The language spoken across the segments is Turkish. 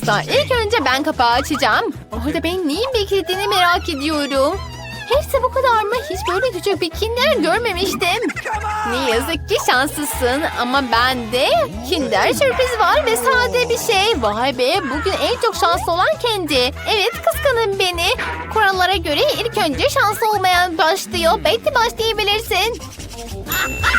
kızlar. İlk önce ben kapağı açacağım. Orada benim neyin beklediğini merak ediyorum. Hepsi bu kadar mı? Hiç böyle küçük bir kinder görmemiştim. Ne yazık ki şanslısın ama bende kinder sürpriz var ve sade bir şey. Vay be bugün en çok şanslı olan kendi. Evet kıskanın beni. Kurallara göre ilk önce şanslı olmayan başlıyor. Belki başlayabilirsin.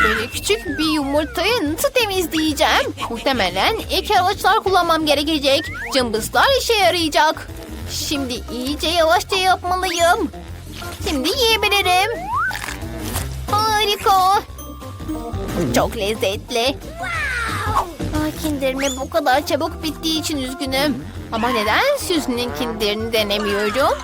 Böyle küçük bir yumurtayı nasıl temizleyeceğim? Muhtemelen ek araçlar kullanmam gerekecek. Cımbızlar işe yarayacak. Şimdi iyice yavaşça yapmalıyım. Şimdi yiyebilirim. Harika. Çok lezzetli. Ah, kinderime bu kadar çabuk bittiği için üzgünüm. Ama neden Suzy'nin kinderini denemiyorum?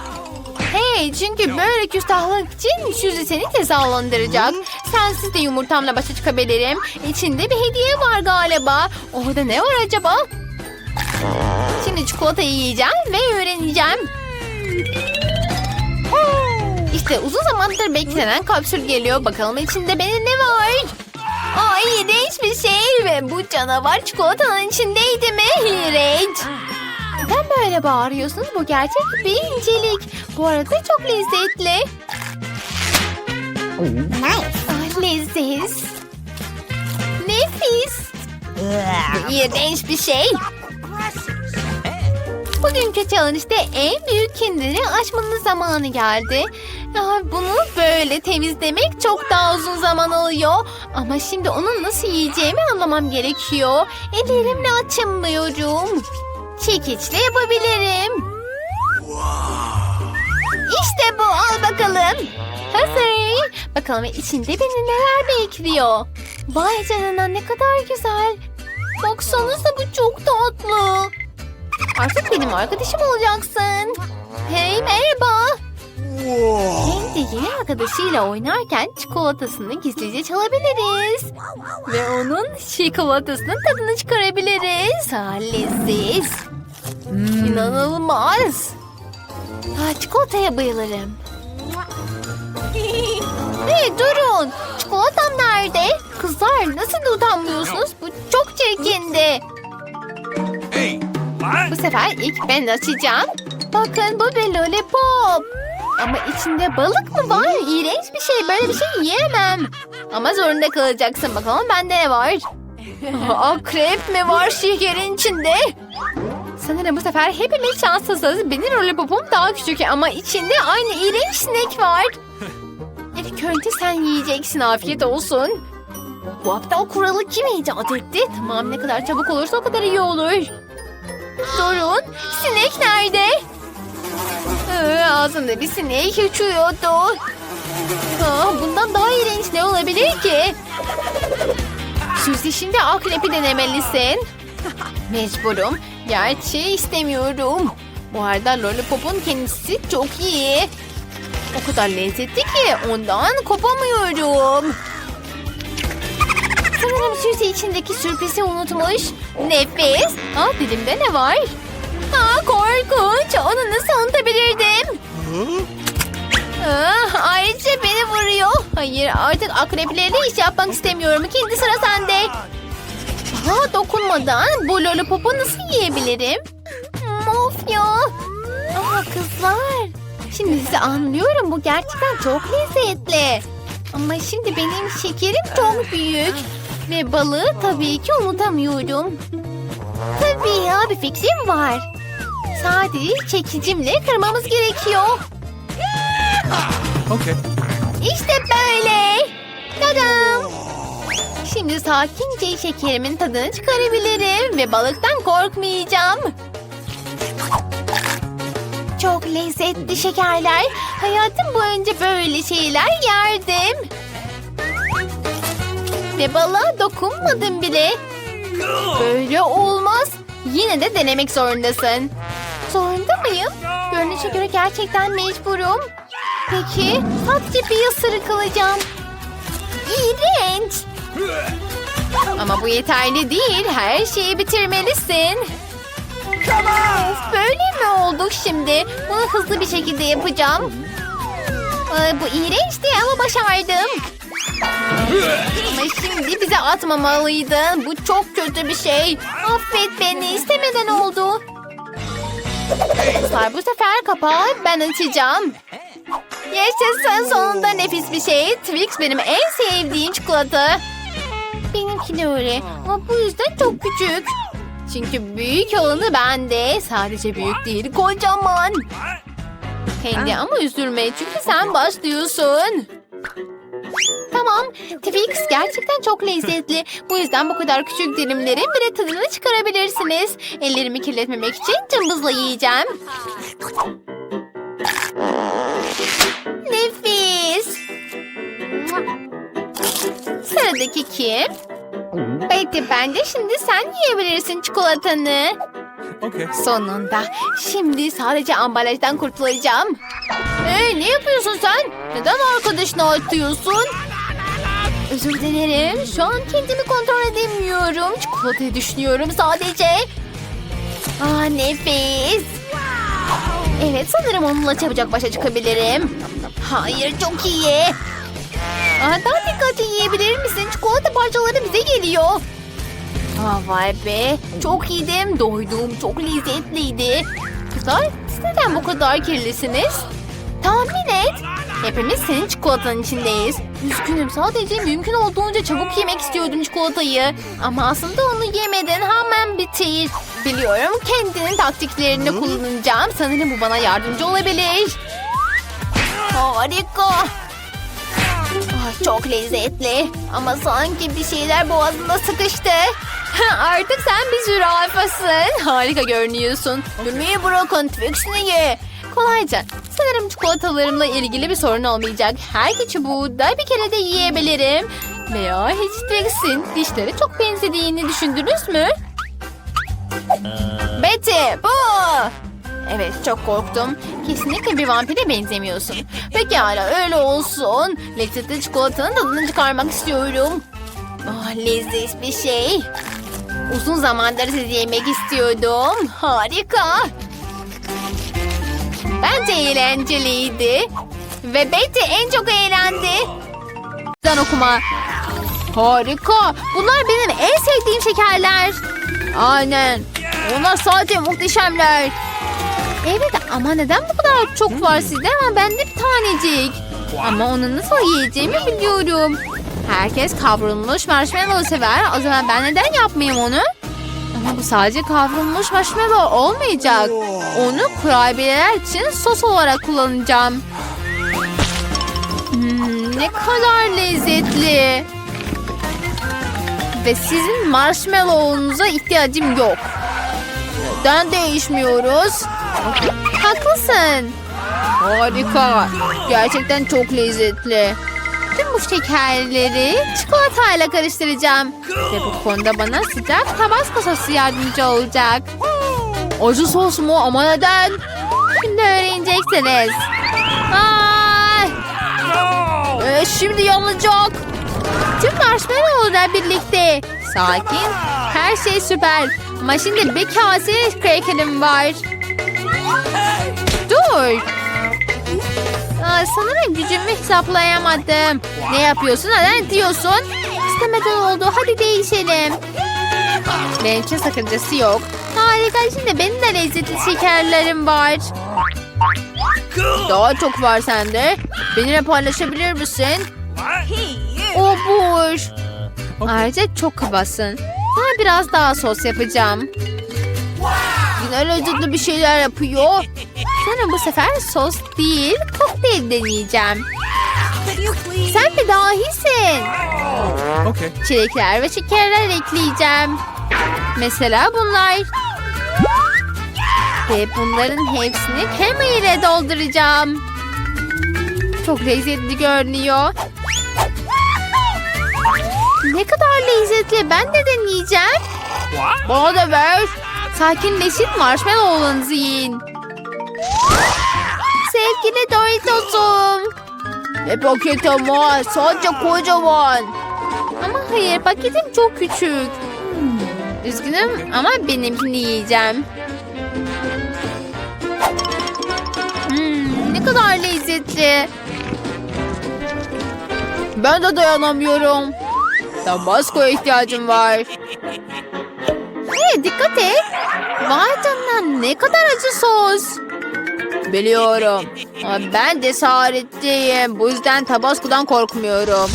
Hey çünkü böyle küstahlık için Suzy seni cezalandıracak. Sensiz de yumurtamla başa çıkabilirim. İçinde bir hediye var galiba. Orada ne var acaba? Şimdi çikolatayı yiyeceğim ve öğreneceğim. İşte uzun zamandır beklenen kapsül geliyor. Bakalım içinde benim ne var? Ay iğrenç bir şey ve bu canavar çikolatanın içindeydi mi? İğrenç. Neden böyle bağırıyorsunuz? Bu gerçek bir incelik. Bu arada çok lezzetli. Ah, leziz. Nefis. İğrenç bir şey. Bugünkü challenge'de en büyük kendini açmanın zamanı geldi. Ya bunu böyle temizlemek çok daha uzun zaman alıyor. Ama şimdi onu nasıl yiyeceğimi anlamam gerekiyor. Ellerimle açamıyorum. Çekiçle yapabilirim. İşte bu al bakalım. Hazır. Bakalım içinde beni neler bekliyor. Vay canına ne kadar güzel. Baksanıza bu çok tatlı. Artık benim arkadaşım olacaksın. Hey merhaba. Kendi yeni arkadaşıyla oynarken çikolatasını gizlice çalabiliriz. Ve onun çikolatasının tadını çıkarabiliriz. Ha, leziz. İnanılmaz. Ha, çikolataya bayılırım. Hey durun. Çikolatam nerede? Kızlar nasıl utanmıyorsunuz? Bu çok çirkindi. Bu sefer ilk ben açacağım. Bakın bu bir lollipop. Ama içinde balık mı var? İğrenç bir şey. Böyle bir şey yiyemem. Ama zorunda kalacaksın. Bakalım bende ne var? Akrep mi var şekerin içinde? Sanırım bu sefer hepimiz şanssızız. Benim lollipopum daha küçük ama içinde aynı iğrenç sinek var. İlk önce sen yiyeceksin. Afiyet olsun. Bu aptal kuralı kim icat etti? Tamam ne kadar çabuk olursa o kadar iyi olur. Durun. Sinek nerede? Ee, ağzında bir sinek uçuyordu. Aa, bundan daha iğrenç ne olabilir ki? Suzy şimdi akrepi denemelisin. Mecburum. Gerçi istemiyorum. Bu arada Lollipop'un kendisi çok iyi. O kadar lezzetli ki ondan kopamıyorum. Sanırım Suzy içindeki sürprizi unutmuş. Nefis. Aa, dilimde ne var? Aa, korkunç. Onu nasıl unutabilirdim? Aa, ayrıca beni vuruyor. Hayır artık akreplerle iş yapmak istemiyorum. Kendi sıra sende. Aa, dokunmadan bu lollipopu nasıl yiyebilirim? Of ya. Aa, kızlar. Şimdi sizi anlıyorum. Bu gerçekten çok lezzetli. Ama şimdi benim şekerim çok büyük. Ve balığı tabii ki unutamıyorum. Tabii ya bir fikrim var. Sadece çekicimle kırmamız gerekiyor. Okay. İşte böyle. Tadam. Şimdi sakince şekerimin tadını çıkarabilirim ve balıktan korkmayacağım. Çok lezzetli şekerler. Hayatım boyunca böyle şeyler yerdim. Ve balığa dokunmadım bile. Böyle olmaz. Yine de denemek zorundasın. Zorunda mıyım? Görünüşe göre gerçekten mecburum. Peki sadece bir ısırık alacağım. İğrenç. Ama bu yeterli değil. Her şeyi bitirmelisin. Of, böyle mi olduk şimdi? Bunu hızlı bir şekilde yapacağım. Ee, bu iğrençti ama başardım. Ama şimdi bize atmamalıydın. Bu çok kötü bir şey. Affet beni istemeden oldu. Kızlar bu sefer kapağı ben açacağım. Yaşasın sonunda nefis bir şey. Twix benim en sevdiğim çikolata. Benimki de öyle ama bu yüzden çok küçük. Çünkü büyük olanı bende. Sadece büyük değil kocaman. Kendi ama üzülme çünkü sen başlıyorsun. Tamam, Twix gerçekten çok lezzetli. Bu yüzden bu kadar küçük dilimlerin bile tadını çıkarabilirsiniz. Ellerimi kirletmemek için cımbızla yiyeceğim. Nefis. Sıradaki kim? Betty bence şimdi sen yiyebilirsin çikolatanı. Okay. Sonunda. Şimdi sadece ambalajdan kurtulacağım. Hey ne yapıyorsun sen? Neden arkadaşına atıyorsun? Özür dilerim. Şu an kendimi kontrol edemiyorum. Çikolatayı düşünüyorum sadece. Aa nefis. Evet sanırım onunla çabucak başa çıkabilirim. Hayır çok iyi. Aa, daha dikkatli yiyebilir misin? Çikolata parçaları bize geliyor. Aa, vay be. Çok yedim. Doydum. Çok lezzetliydi. Kızlar siz neden bu kadar kirlisiniz? Tahmin et. Hepimiz senin çikolatanın içindeyiz. Üzgünüm sadece mümkün olduğunca çabuk yemek istiyordum çikolatayı. Ama aslında onu yemeden hemen bitir. Biliyorum kendinin taktiklerini kullanacağım. Sanırım bu bana yardımcı olabilir. Harika. Ah, çok lezzetli. Ama sanki bir şeyler boğazımda sıkıştı. Artık sen bir zürafasın. Harika görünüyorsun. Gülmeyi bırakın. Twix'ini ye. Kolayca. Sanırım çikolatalarımla ilgili bir sorun olmayacak. Her iki çubuğu da bir kere de yiyebilirim. Veya hiç Twix'in dişleri çok benzediğini düşündünüz mü? Betty bu. Evet çok korktum. Kesinlikle bir vampire benzemiyorsun. Pekala öyle olsun. Lezzetli çikolatanın tadını çıkarmak istiyorum. Ah leziz bir şey. Uzun zamandır sizi yemek istiyordum. Harika. Bence eğlenceliydi. Ve Betty en çok eğlendi. Sen okuma. Harika. Bunlar benim en sevdiğim şekerler. Aynen. Onlar sadece muhteşemler. Evet ama neden bu kadar çok var sizde ama bende bir tanecik. Ama onu nasıl yiyeceğimi biliyorum. Herkes kavrulmuş marshmallow sever. O zaman ben neden yapmayayım onu? Bu sadece kavrulmuş marshmallow olmayacak. Onu kurabiyeler için sos olarak kullanacağım. Hmm, ne kadar lezzetli. Ve sizin marshmallow'unuza ihtiyacım yok. Neden değişmiyoruz? Haklısın. Harika. Gerçekten çok lezzetli. Tüm bu şekerleri çikolatayla karıştıracağım. Ve bu konuda bana sıcak tabasco sosu yardımcı olacak. Acı sos mu? Ama neden? Şimdi öğreneceksiniz. Ay! Ee, şimdi yanacak. Tüm marshmallow'lar birlikte. Sakin. Her şey süper. Ama şimdi bir kase krakerim var. Dur. Aa, sanırım gücümü hesaplayamadım. Ne yapıyorsun? Neden diyorsun? İstemeden oldu. Hadi değişelim. Benim için sakıncası yok. Harika. Şimdi benim de lezzetli şekerlerim var. Daha çok var sende. Benimle paylaşabilir misin? O boş. Ayrıca çok kabasın. Sana biraz daha sos yapacağım. Yine lezzetli bir şeyler yapıyor. Sana bu sefer sos değil, kokteyl deneyeceğim. Sen bir dahisin. Okay. Çilekler ve şekerler ekleyeceğim. Mesela bunlar. Ve bunların hepsini krema ile dolduracağım. Çok lezzetli görünüyor. Ne kadar lezzetli. Ben de deneyeceğim. Bana da ver. Sakinleşin marshmallow'larınızı yiyin. Sevgili Doritos'um. Ne paket ama sadece kocaman. Ama hayır paketim çok küçük. Üzgünüm ama benimkini yiyeceğim. Hmm, ne kadar lezzetli. Ben de dayanamıyorum. Tabasco'ya ihtiyacım var. Hey dikkat et. Vay canına ne kadar acı sos. Biliyorum. Ama ben cesaretliyim. Bu yüzden Tabasco'dan korkmuyorum.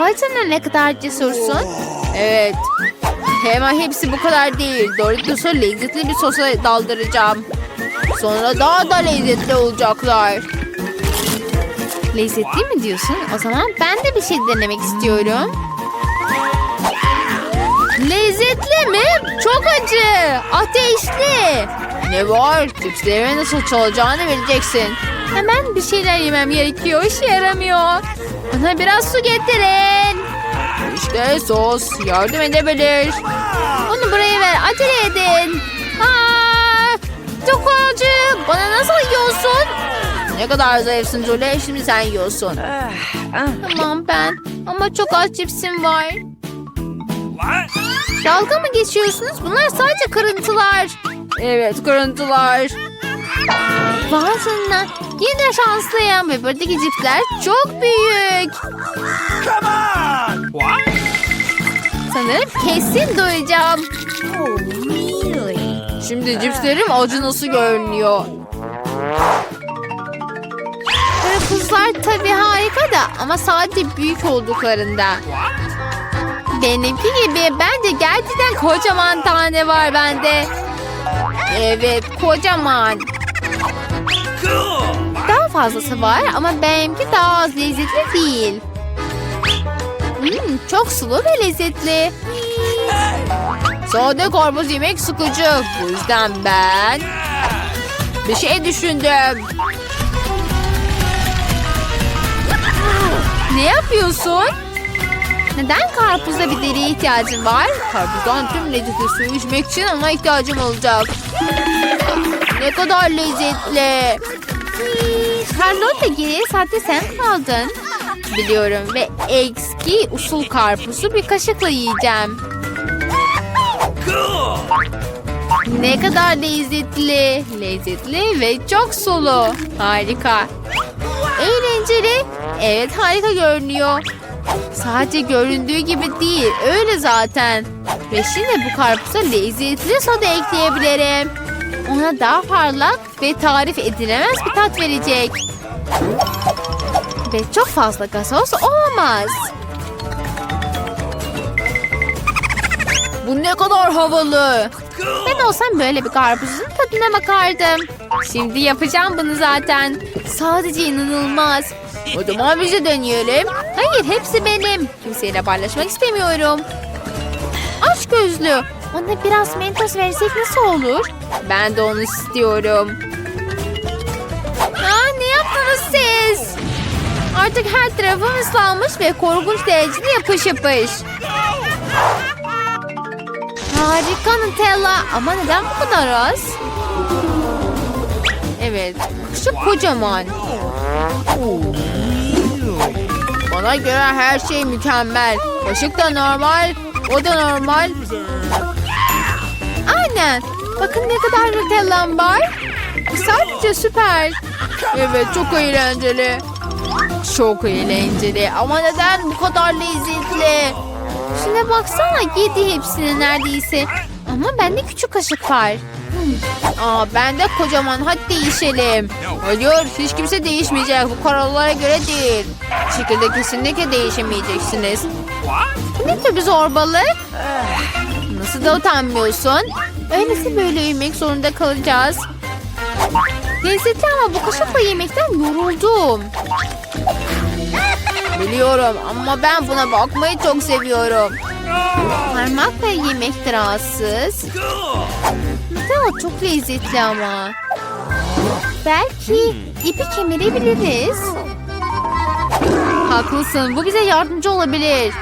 Vay canına ne kadar cesursun. Evet. Hemen hepsi bu kadar değil. Doritos'u lezzetli bir sosa daldıracağım. Sonra daha da lezzetli olacaklar. Lezzetli mi diyorsun? O zaman ben de bir şey denemek istiyorum. Lezzetli mi? Çok acı. Ateşli. Ne var? Cipslerime nasıl çalacağını bileceksin. Hemen bir şeyler yemem gerekiyor. İşe yaramıyor. Bana biraz su getirin. İşte sos. Yardım edebilir. Onu buraya ver. Acele edin. Aa, çok acı. Bana nasıl yiyorsun? Ne kadar zayıfsın Julie. Şimdi sen yiyorsun. Tamam ben. Ama çok az cipsim var. What? Dalga mı geçiyorsunuz? Bunlar sadece kırıntılar. Evet kırıntılar. Bazında yine şanslıyım ve buradaki cipsler çok büyük. Come on! What? Sanırım kesin doyacağım. Şimdi cipslerim acı nasıl görünüyor? Karpuzlar tabii harika da ama sadece büyük olduklarında. Benimki gibi bence gerçekten kocaman tane var bende. Evet kocaman. Daha fazlası var ama benimki daha az lezzetli değil. Hmm, çok sulu ve lezzetli. Sade karpuz yemek sıkıcı. Bu yüzden ben bir şey düşündüm. Ne yapıyorsun? Neden karpuzda bir deriye ihtiyacın var? Karpuzdan tüm lezzetli suyu içmek için ona ihtiyacım olacak. Ne kadar lezzetli. Carlotta geriye saatte sen kaldın. Biliyorum ve eski usul karpuzu bir kaşıkla yiyeceğim. Ne kadar lezzetli, lezzetli ve çok sulu. Harika. Eğlenceli. Evet harika görünüyor. Sadece göründüğü gibi değil, öyle zaten. Ve şimdi bu karpuza lezzetli soda ekleyebilirim. Ona daha parlak ve tarif edilemez bir tat verecek. Ve çok fazla gazoz olamaz. Bu ne kadar havalı. Ben olsam böyle bir karpuzun tadına bakardım. Şimdi yapacağım bunu zaten. Sadece inanılmaz. O zaman biz de deneyelim. Hayır hepsi benim. Kimseyle paylaşmak istemiyorum. Aç gözlü. Ona biraz mentos versek nasıl olur? Ben de onu istiyorum. Aa, ne yaptınız siz? Artık her tarafım ıslanmış ve korkunç derecede yapış yapış. Harika Nutella. Ama neden bu kadar az? Evet. Kaşık kocaman. Bana göre her şey mükemmel. Kaşık da normal. O da normal. Aynen. Bakın ne kadar Nutella'm var. Sadece süper. Evet çok eğlenceli. Çok eğlenceli. Ama neden bu kadar lezzetli? Şuna baksana yedi hepsini neredeyse. Ama bende küçük kaşık var. Aa bende kocaman hadi değişelim. Hayır hiç kimse değişmeyecek. Bu kurallara göre değil. Şekilde kesinlikle değişemeyeceksiniz. Ne tür bir zorbalık? Nasıl da utanmıyorsun? Öylesi böyle yemek zorunda kalacağız. Lezzetli ama bu kaşıkla yemekten yoruldum. Biliyorum ama ben buna bakmayı çok seviyorum. Parmakla yemek rahatsız. Nutella çok lezzetli ama. Belki ipi kemirebiliriz. Haklısın bu bize yardımcı olabilir.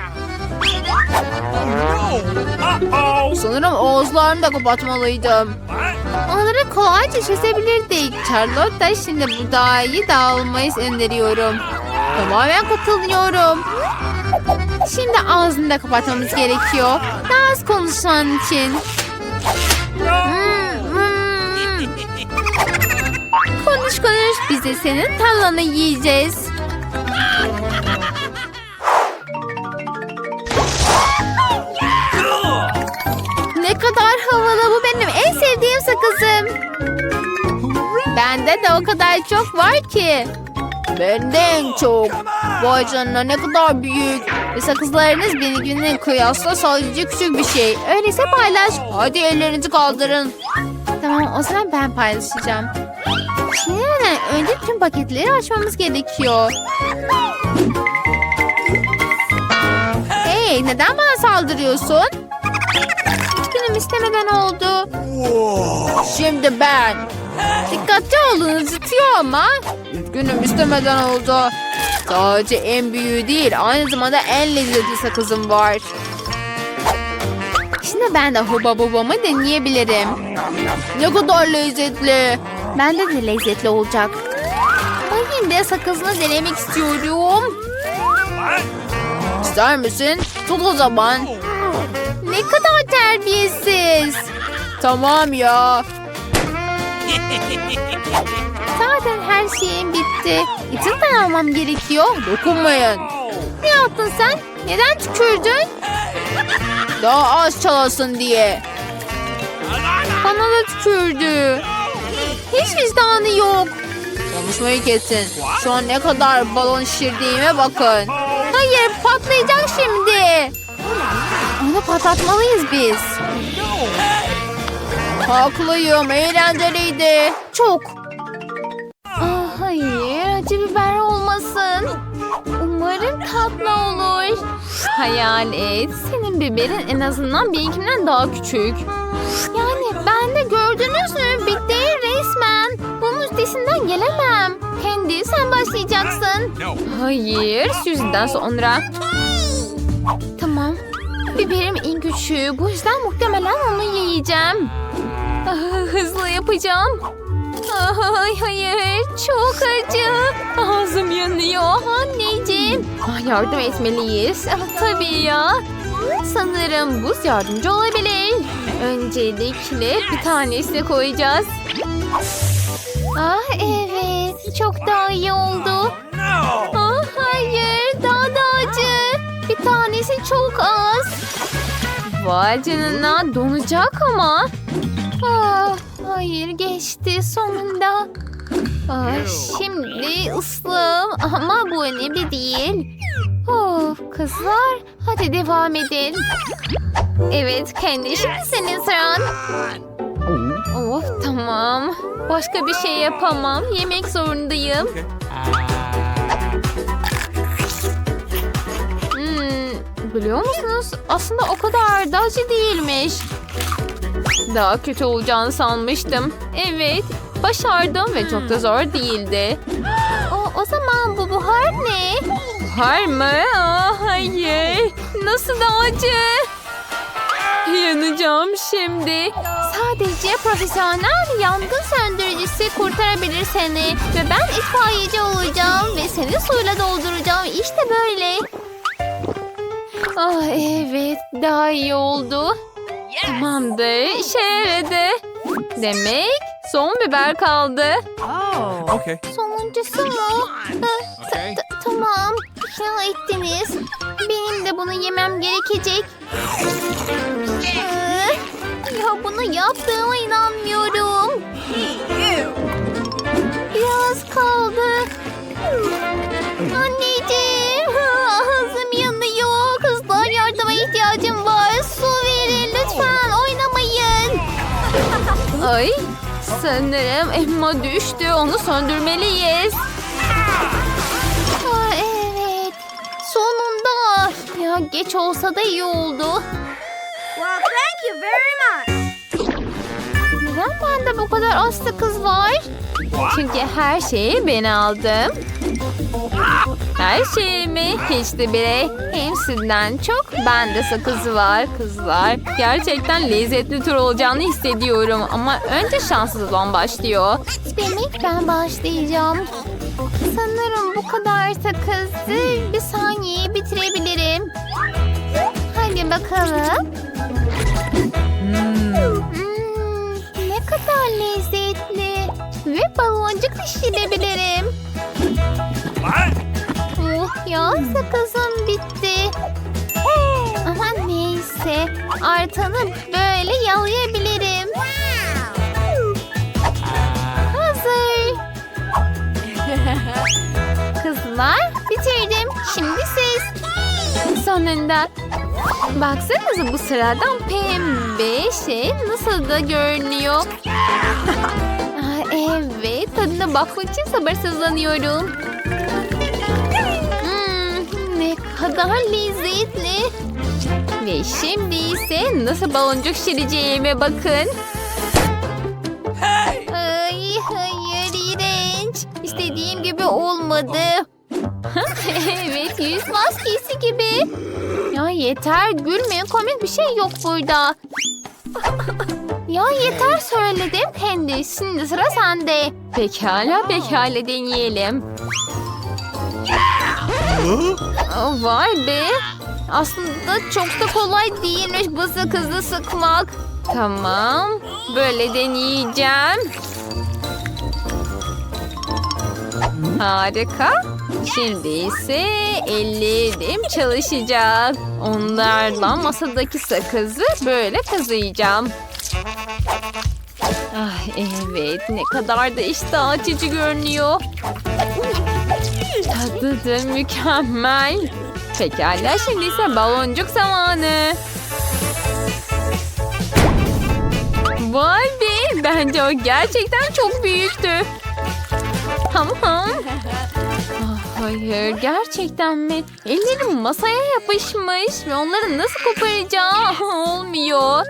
Sanırım ağızlarını da kapatmalıydım. Onları kolayca çözebilirdik. Charlotte şimdi bu dahi dağılmayı öneriyorum. Tamamen katılıyorum. Şimdi ağzını da kapatmamız gerekiyor. Daha az konuşan için. Hmm, hmm. Konuş konuş. Biz de senin tallanı yiyeceğiz. Ne kadar havalı bu benim en sevdiğim sakızım. Bende de o kadar çok var ki. Bende en çok. Vay canına ne kadar büyük. Ve sakızlarınız benimkinin kıyasla sadece küçük bir şey. Öyleyse paylaş. Hadi ellerinizi kaldırın. Tamam o zaman ben paylaşacağım. Şimdi önce tüm paketleri açmamız gerekiyor. Hey neden bana saldırıyorsun? Üzgünüm istemeden oldu. Şimdi ben. Dikkatli olun acıtıyor ama. Üzgünüm istemeden oldu. Sadece en büyüğü değil aynı zamanda en lezzetli sakızım var. Şimdi ben de huba bubamı deneyebilirim. Ne kadar lezzetli. Bende de lezzetli olacak. Ben de sakızını denemek istiyorum. İster misin? Tut o zaman. Ne kadar terbiyesiz. Tamam ya. Zaten her şeyim bitti. İçinden almam gerekiyor. Dokunmayın. Ne yaptın sen? Neden tükürdün? Daha az çalasın diye. Bana da tükürdü. Hiç vicdanı yok. Konuşmayı kesin. Şu an ne kadar balon şişirdiğime bakın. Hayır patlayacak şimdi. Onu patlatmalıyız biz. Haklıyım eğlenceliydi. Çok. Ah, hayır acı biber olmasın. Umarım tatlı olur. Hayal et. Senin biberin en azından benimkinden daha küçük. Yani ben de gördünüz mü? Bitti resmen. Bunun üstesinden gelemem. Kendi sen başlayacaksın. Hayır, Suzy'den sonra. Tamam. Biberim en küçüğü. Bu yüzden muhtemelen onu yiyeceğim. Ah, hızlı yapacağım. Ay, hayır, çok acı. Ağzım yanıyor anneciğim. Ah, yardım etmeliyiz. Ah, tabii ya. Sanırım buz yardımcı olabilir. Öncelikle bir tanesini koyacağız. Ah evet, çok daha iyi oldu. Ah hayır daha da acı. Tanesi çok az. Vay canına donacak ama. Ah, hayır geçti sonunda. Ah, şimdi ıslım ama bu önemli değil. Oh, kızlar hadi devam edelim. Evet kendi şimdi senin sıran. Of tamam. Başka bir şey yapamam. Yemek zorundayım. Biliyor musunuz? Aslında o kadar da acı değilmiş. Daha kötü olacağını sanmıştım. Evet, başardım ve çok da zor değildi. O, o zaman bu buhar ne? Buhar mı? Aa, hayır. Nasıl da acı? Yanacağım şimdi. Sadece profesyonel yangın söndürücüsü kurtarabilir seni. Ve ben itfaiyeci olacağım ve seni suyla dolduracağım. İşte böyle. Ah evet daha iyi oldu. Tamamdır işe yaradı. Demek son biber kaldı. Okay. Sonuncusu mu? Ah, Okay. t- tamam. Ya ettiniz. Benim de bunu yemem gerekecek. Ee, Ya bunu yaptığıma inanmıyorum. Biraz kaldı. Anneciğim. Ay sanırım Emma düştü. Onu söndürmeliyiz. Aa, evet. Sonunda. Ya geç olsa da iyi oldu. Well, thank you very much. Neden bende bu kadar az kız var? Çünkü her şeyi ben aldım. Her şeyimi hiç de bile hepsinden çok bende sakızı var kızlar. Gerçekten lezzetli tur olacağını hissediyorum ama önce şanssız olan başlıyor. Demek ben başlayacağım. Sanırım bu kadar sakızı bir saniyeye bitirebilirim. Hadi bakalım. Hmm, ne kadar lezzetli. Ve baloncuk şişirebilirim. Sakızım bitti. Ama neyse. Artanı böyle yalayabilirim. Hazır. Kızlar bitirdim. Şimdi siz. Sonunda. Baksanıza bu sıradan pembe şey nasıl da görünüyor. evet tadına bakmak için sabırsızlanıyorum. Kadar lezzetli. Ve şimdi ise nasıl baloncuk şireceğime bakın. Ay hayır iğrenç. İstediğim gibi olmadı. evet yüz maskesi gibi. Ya yeter gülmeyin komik bir şey yok burada. Ya yeter söyledim. Kendi şimdi sıra sende. Pekala pekala deneyelim. Vay be. Aslında çok da kolay değilmiş bu sakızı sıkmak. Tamam. Böyle deneyeceğim. Harika. Şimdi ise ellerim çalışacak. Onlardan masadaki sakızı böyle kazıyacağım. Ah evet ne kadar da iştah açıcı görünüyor. Tadı mükemmel. Pekala şimdi ise baloncuk zamanı. Vay be bence o gerçekten çok büyüktü. Tamam. Ah, Hayır gerçekten mi? Ellerim masaya yapışmış ve onları nasıl koparacağım olmuyor.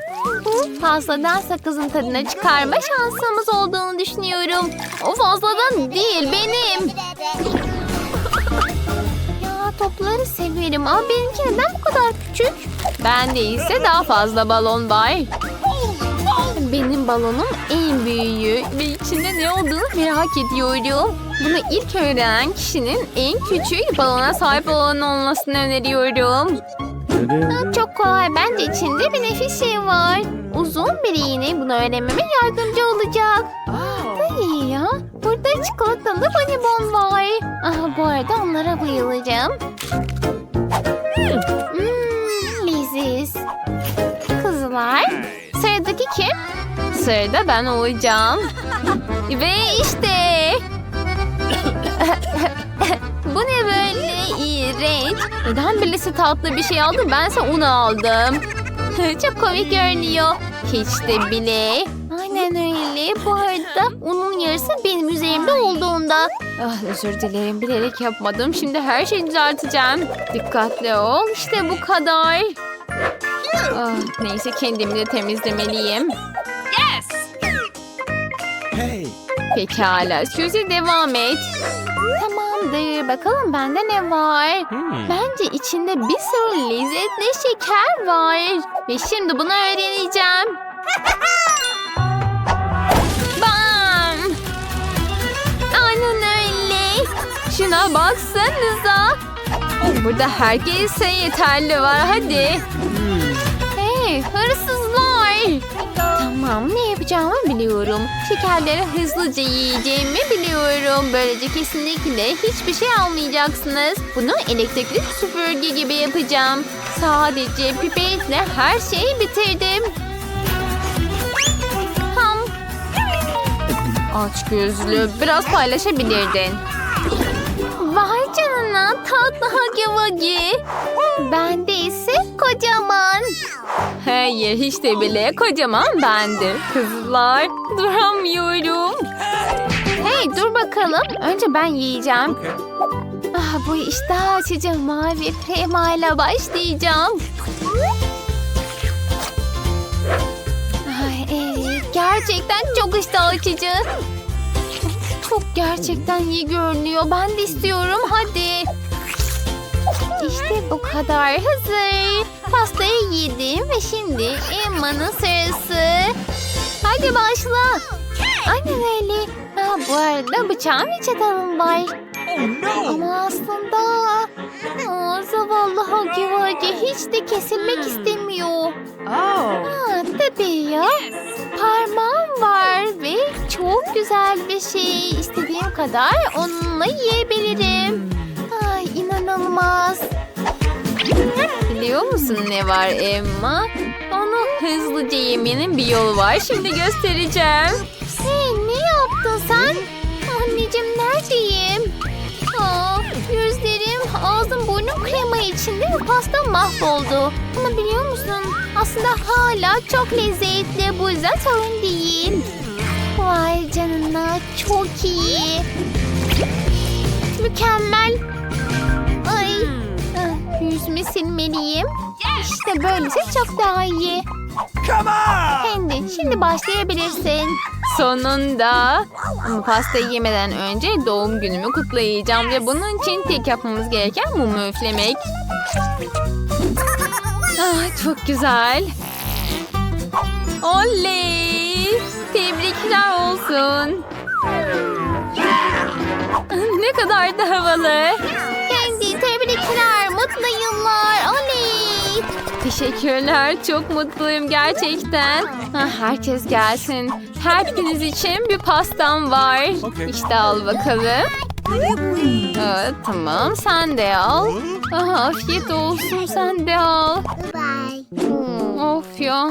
Fazladan sakızın tadına çıkarma şansımız olduğunu düşünüyorum. O fazladan değil benim. Topları severim ama benimki neden bu kadar küçük? Bende ise daha fazla balon var. Benim balonum en büyüğü ve içinde ne olduğunu merak ediyorum. Bunu ilk öğrenen kişinin en küçük balona sahip olan olmasını öneriyorum. Ha, çok kolay. Bence içinde bir nefis şey var. Uzun bir iğne bunu öğrenmeme yardımcı olacak. Da iyi ya. Burada çikolatalı bonibon var. Aha, bu arada onlara bayılacağım. Hmm, leziz. Kızlar, sıradaki kim? Sırada ben olacağım. Ve işte. Bu ne böyle iğrenç. Neden birisi tatlı bir şey aldı bense onu aldım. Çok komik görünüyor. Hiç de bile. Aynen öyle. Bu arada onun yarısı benim üzerimde olduğunda. Ah, özür dilerim bilerek yapmadım. Şimdi her şeyi düzelteceğim. Dikkatli ol. İşte bu kadar. Ah, neyse kendimi de temizlemeliyim. Hey. Pekala. Suzy devam et. Tamamdır. Bakalım bende ne var? Hmm. Bence içinde bir sürü lezzetli şeker var. Ve şimdi bunu öğreneceğim. Şuna baksanıza. Burada herkese yeterli var. Hadi. Hey hırsızlar. Tamam ne yapacağımı biliyorum. Şekerleri hızlıca yiyeceğimi biliyorum. Böylece kesinlikle hiçbir şey almayacaksınız. Bunu elektrikli süpürge gibi yapacağım. Sadece pipetle her şeyi bitirdim. Ham. Aç gözlü biraz paylaşabilirdin. Hagi vagi. Bende ise kocaman. Hayır hiç de bile kocaman bende. Kızlar duramıyorum. Hey dur bakalım. Önce ben yiyeceğim. Okay. Ah, bu iştah açıcı mavi kremayla başlayacağım. Ay, evet, gerçekten çok iştah açıcı. Çok gerçekten iyi görünüyor. Ben de istiyorum. Hadi. İşte bu kadar hazır. Pastayı yedim ve şimdi Emma'nın sırası. Hadi başla. Aynen öyle. Ha, bu arada bıçağım ve çatalım var. Oh no. Ama aslında aa, zavallı Hagi Vagi hiç de kesilmek istemiyor. Oh. Ha, tabii ya. Parmağım var ve çok güzel bir şey. İstediğim kadar onunla yiyebilirim. İnanılmaz. Biliyor musun ne var Emma? Onu hızlıca yemenin bir yolu var. Şimdi göstereceğim. Hey ne yaptın sen? Anneciğim neredeyim? Aa, yüz Benim pastam mahvoldu. Ama biliyor musun? Aslında hala çok lezzetli. Bu yüzden sorun değil. Vay canına çok iyi. Mükemmel. Ah, Yüzümü silmeliyim. İşte böylesi çok daha iyi. Come on! Kendi şimdi başlayabilirsin. Sonunda. Ama pastayı yemeden önce doğum günümü kutlayacağım ve bunun için tek yapmamız gereken mumu üflemek. Ah, çok güzel. Oley! Tebrikler olsun. ne kadar da havalı. Kendi tebrikler, mutlu yıllar. Oley! Teşekkürler, çok mutluyum gerçekten. Ah, herkes gelsin. Hepiniz için bir pastam var. İşte al bakalım. Evet, tamam sen de al. Ah, afiyet olsun sen de al. Hmm, of ya.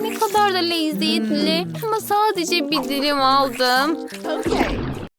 Ne kadar da lezzetli. Ama sadece bir dilim aldım.